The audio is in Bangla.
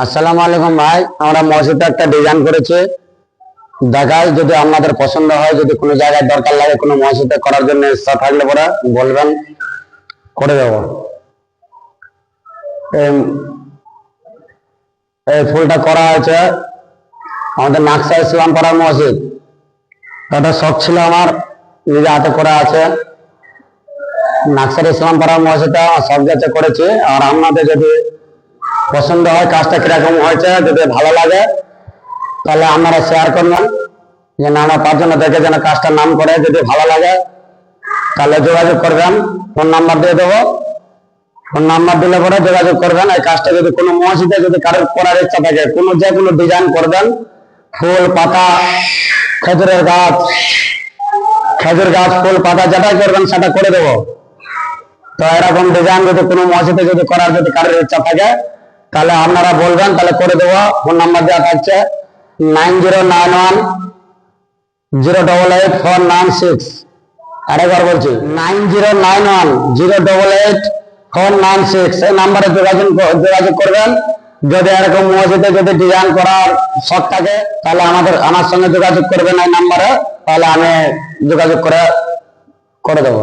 আসসালামু আলাইকুম ভাই। আমরা মসজিদে একটা ডিজাইন করেছি। দেখাই, যদি আপনাদের পছন্দ হয়, যদি কোনো জায়গায় দরকার লাগে কোনো মসজিদে করার জন্য ইচ্ছা থাকলে পরে বলবেন। করে দেবো। এই- ফুলটা করা হয়েছে। আমাদের নাকসা ইসলাম পাড়ার মসজিদ। এটা শখ ছিল আমার, নিজে হাতে করা আছে। নাকসার ইসলাম পাড়ার মসজিদটা সব যাতে করেছি। আর আপনাদের যদি পছন্দ হয়, কাজটা কীরকম হয়েছে, যদি ভালো লাগে, তাহলে আপনারা শেয়ার করবেন যে না আমার পাঁচজন দেখে যেন কাজটার নাম করে, যদি ভালো লাগে, তাহলে যোগাযোগ করবেন। ফোন নাম্বার দিয়ে দেবো। ফোন নাম্বার দিলে পরে যোগাযোগ করবেন। এই কাজটা যদি কোনো মসজিদে যদি কারোর করার ইচ্ছা থাকে, কোনো যে কোনো ডিজাইন করবেন, ফুল পাতা, খেজুরের গাছ, খেজুর গাছ, ফুল পাতা, যেটাই করবেন, সেটা করে দেবো। তো এরকম ডিজাইন যদি কোনো মসজিদে যদি করার যদি কারোর ইচ্ছা থাকে তাহলে আপনারা বলবেন, তাহলে করে দেবো। ফোন নাম্বার দেওয়া থাকছে nine zero nine one zero double eight four nine six. আরেকবার বলছি, nine zero nine one zero double eight four nine six. এই নাম্বারে যোগাযোগ যোগাযোগ করবেন। যদি এরকম মসজিদে যদি ডিজাইন করার শখ থাকে, তাহলে আমাদের, আমার সঙ্গে যোগাযোগ করবেন এই নাম্বারে। তাহলে আমি যোগাযোগ করে করে দেবো।